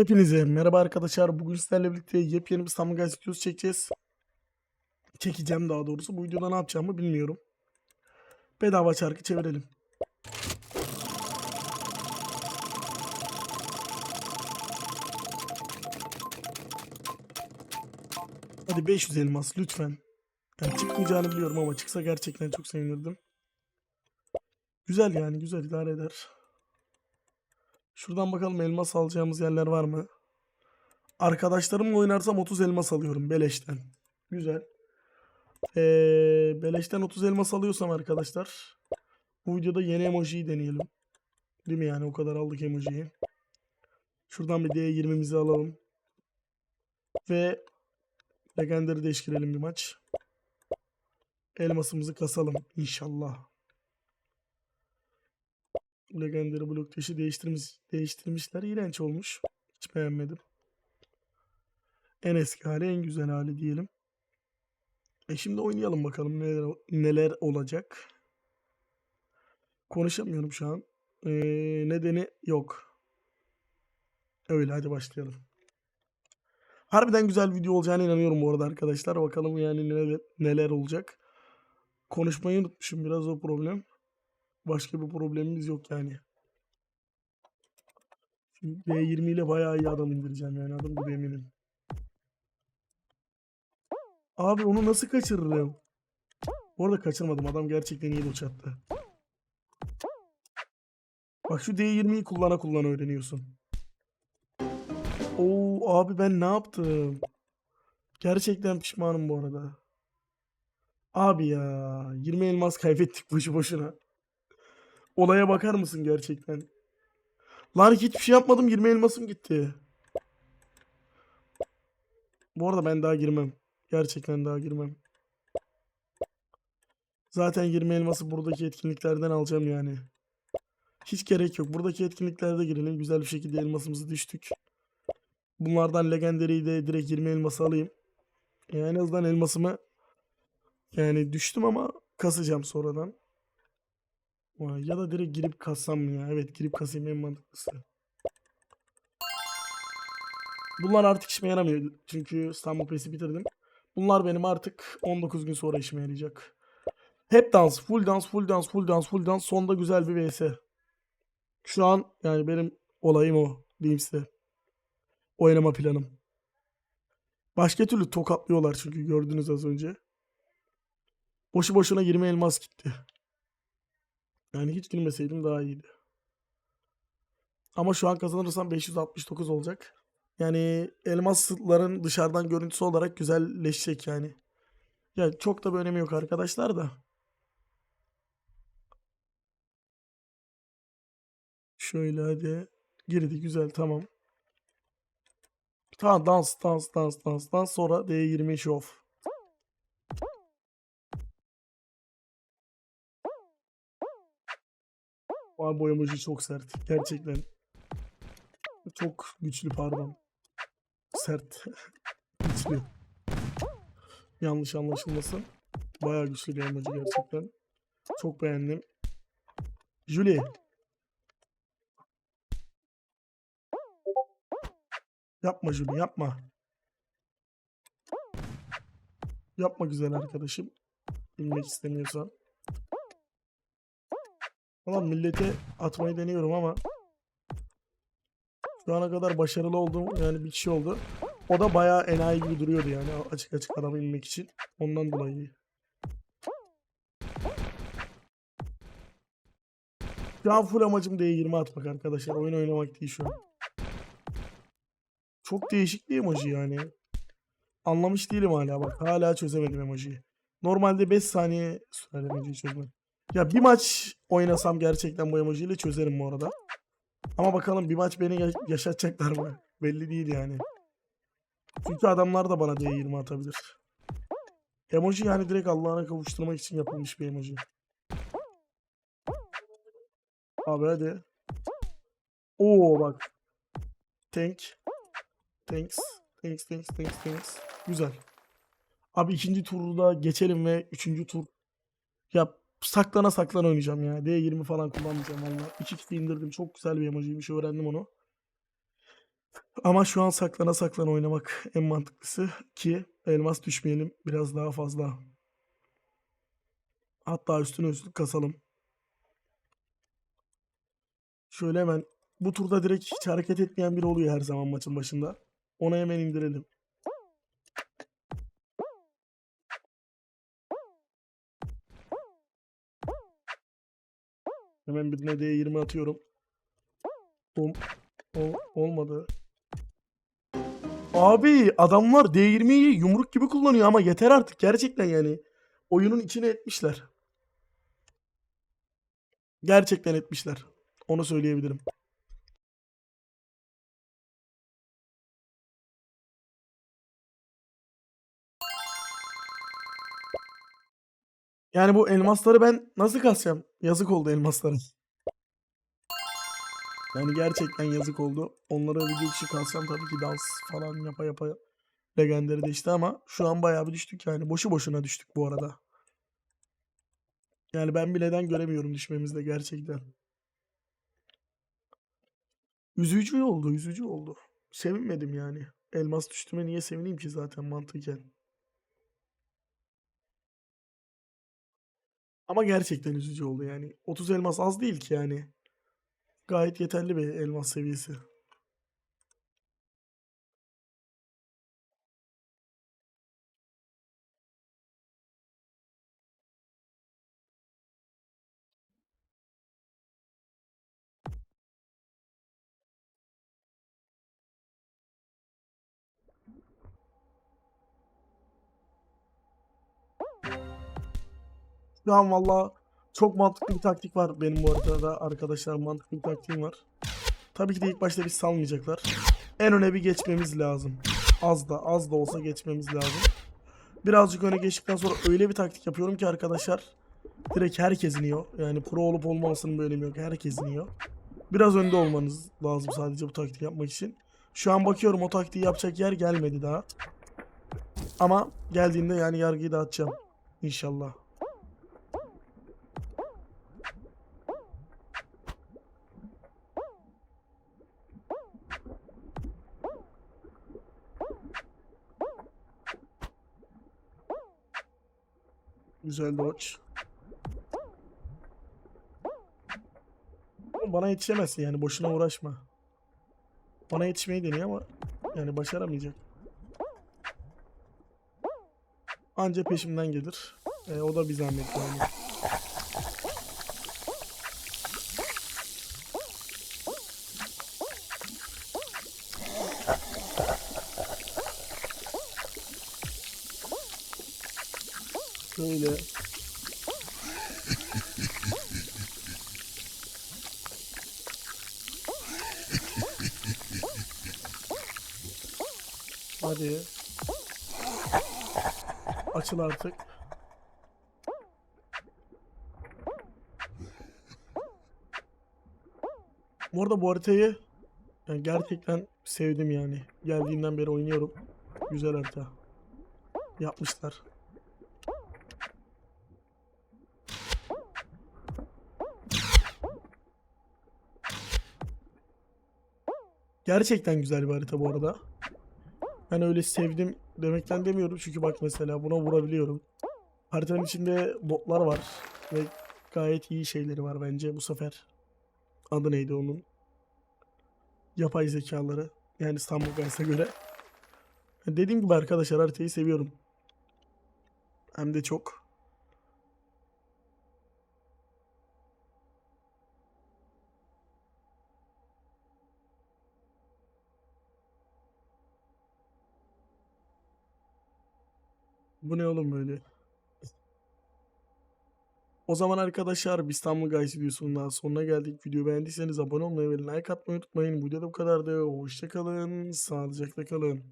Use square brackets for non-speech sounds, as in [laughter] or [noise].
Hepinize merhaba arkadaşlar. Bugün sizlerle birlikte yepyeni bir Guys videosu çekeceğiz. Çekeceğim daha doğrusu. Bu videoda ne yapacağımı bilmiyorum. Bedava çarkı çevirelim. Hadi 500 elmas lütfen. Yani çıkmayacağını biliyorum ama çıksa gerçekten çok sevinirdim. Güzel yani güzel idare eder. Şuradan bakalım elmas alacağımız yerler var mı? Arkadaşlarımla oynarsam 30 elmas alıyorum beleşten. Güzel. Ee, beleşten 30 elmas alıyorsam arkadaşlar bu videoda yeni emojiyi deneyelim. Değil mi yani o kadar aldık emojiyi. Şuradan bir D20'mizi alalım. Ve Legendar'ı değiştirelim bir maç. Elmasımızı kasalım inşallah. Legendary blok taşı değiştirmiş, değiştirmişler. İğrenç olmuş. Hiç beğenmedim. En eski hali en güzel hali diyelim. E şimdi oynayalım bakalım neler, neler olacak. Konuşamıyorum şu an. Ee, nedeni yok. Öyle hadi başlayalım. Harbiden güzel video olacağına inanıyorum bu arada arkadaşlar. Bakalım yani neler, neler olacak. Konuşmayı unutmuşum biraz o problem. Başka bir problemimiz yok yani. Şimdi B20 ile bayağı iyi adam indireceğim yani adım gibi eminim. Abi onu nasıl kaçırırım? Bu arada kaçırmadım adam gerçekten iyi doç attı. Bak şu D20'yi kullana kullana öğreniyorsun. Oo abi ben ne yaptım? Gerçekten pişmanım bu arada. Abi ya 20 elmas kaybettik boşu boşuna. Olaya bakar mısın gerçekten? Lan hiçbir şey yapmadım 20 elmasım gitti. Bu arada ben daha girmem. Gerçekten daha girmem. Zaten 20 elması buradaki etkinliklerden alacağım yani. Hiç gerek yok. Buradaki etkinliklerde girelim. Güzel bir şekilde elmasımızı düştük. Bunlardan legendary'i de direkt 20 elması alayım. Yani en azından elmasımı yani düştüm ama kasacağım sonradan. Ya da direkt girip kassam ya? Evet girip kasayım en mantıklısı. Bunlar artık işime yaramıyor. Çünkü İstanbul PES'i bitirdim. Bunlar benim artık 19 gün sonra işime yarayacak. Hep dans, full dans, full dans, full dans, full dans. Sonda güzel bir vs. Şu an yani benim olayım o. Diyeyim size. Oynama planım. Başka türlü tokatlıyorlar çünkü gördünüz az önce. Boşu boşuna 20 elmas gitti. Yani hiç girmeseydim daha iyiydi. Ama şu an kazanırsam 569 olacak. Yani elmasların dışarıdan görüntüsü olarak güzelleşecek yani. Ya çok da bir önemi yok arkadaşlar da. Şöyle hadi. Girdi güzel tamam. Tamam dans dans dans dans dans sonra D20 şov. Abi emoji çok sert. Gerçekten. Çok güçlü pardon. Sert. [laughs] güçlü. Yanlış anlaşılmasın. Bayağı güçlü bir emoji gerçekten. Çok beğendim. Julie. Yapma Julie yapma. Yapma güzel arkadaşım. Bilmek istemiyorsan. Ulan millete atmayı deniyorum ama şu ana kadar başarılı olduğum yani bir kişi oldu. O da bayağı enayi gibi duruyordu yani açık açık adama inmek için. Ondan dolayı. Şu an full amacım D20 atmak arkadaşlar. Oyun oynamak değil şu an. Çok değişik bir emoji yani. Anlamış değilim hala bak. Hala çözemedim emojiyi. Normalde 5 saniye sürer emojiyi çözmek. Ya bir maç oynasam gerçekten bu emojiyle çözerim bu arada. Ama bakalım bir maç beni ya- yaşatacaklar mı? Belli değil yani. Çünkü adamlar da bana D20 atabilir. Emoji yani direkt Allah'ına kavuşturmak için yapılmış bir emoji. Abi hadi. Oo bak. Tank. Thanks. Thanks, thanks, thanks, thanks. Güzel. Abi ikinci turda geçelim ve üçüncü tur ya saklana saklana oynayacağım ya. D20 falan kullanmayacağım valla. İki kişi indirdim. Çok güzel bir emojiymiş. Öğrendim onu. Ama şu an saklana saklana oynamak en mantıklısı ki elmas düşmeyelim biraz daha fazla. Hatta üstüne üstlük kasalım. Şöyle hemen bu turda direkt hiç hareket etmeyen biri oluyor her zaman maçın başında. Ona hemen indirelim. Hemen birine D20 atıyorum. Ol, ol- olmadı. Abi adamlar D20'yi yumruk gibi kullanıyor ama yeter artık gerçekten yani. Oyunun içine etmişler. Gerçekten etmişler. Onu söyleyebilirim. Yani bu elmasları ben nasıl kasacağım? Yazık oldu elmaslara. Yani gerçekten yazık oldu. Onlara video dışı kalsam tabii ki dans falan yapa yapa legendary değişti ama şu an bayağı bir düştük yani. Boşu boşuna düştük bu arada. Yani ben bileden göremiyorum düşmemizde gerçekten. Üzücü oldu, üzücü oldu. Sevinmedim yani. Elmas düştüme niye sevineyim ki zaten mantıken. Ama gerçekten üzücü oldu yani. 30 elmas az değil ki yani. Gayet yeterli bir elmas seviyesi. An valla çok mantıklı bir taktik var benim bu haritada arkadaşlar mantıklı bir taktiğim var. Tabii ki de ilk başta biz salmayacaklar. En öne bir geçmemiz lazım. Az da az da olsa geçmemiz lazım. Birazcık öne geçtikten sonra öyle bir taktik yapıyorum ki arkadaşlar direkt herkes iniyor. Yani pro olup olmamasının bir önemi yok. Herkes iniyor. Biraz önde olmanız lazım sadece bu taktiği yapmak için. Şu an bakıyorum o taktiği yapacak yer gelmedi daha. Ama geldiğinde yani yargıyı dağıtacağım. İnşallah. Güzel dodge. Bana yetişemezsin yani boşuna uğraşma. Bana yetişmeyi deniyor ama yani başaramayacak. Anca peşimden gelir. E, o da bir zahmet yani. Şöyle. Hadi. Açıl artık. Bu arada bu haritayı yani gerçekten sevdim yani. Geldiğinden beri oynuyorum. Güzel harita. Yapmışlar. Gerçekten güzel bir harita bu arada. Ben öyle sevdim demekten demiyorum çünkü bak mesela buna vurabiliyorum. Haritanın içinde botlar var ve gayet iyi şeyleri var bence bu sefer. Adı neydi onun? Yapay zekaları. Yani İstanbul Guys'a göre. Dediğim gibi arkadaşlar haritayı seviyorum. Hem de çok. Bu ne oğlum böyle? O zaman arkadaşlar İstanbul Guys videosunun daha sonuna geldik. Videoyu beğendiyseniz abone olmayı ve like atmayı unutmayın. Bu videoda bu kadardı. Hoşçakalın. Sağlıcakla kalın.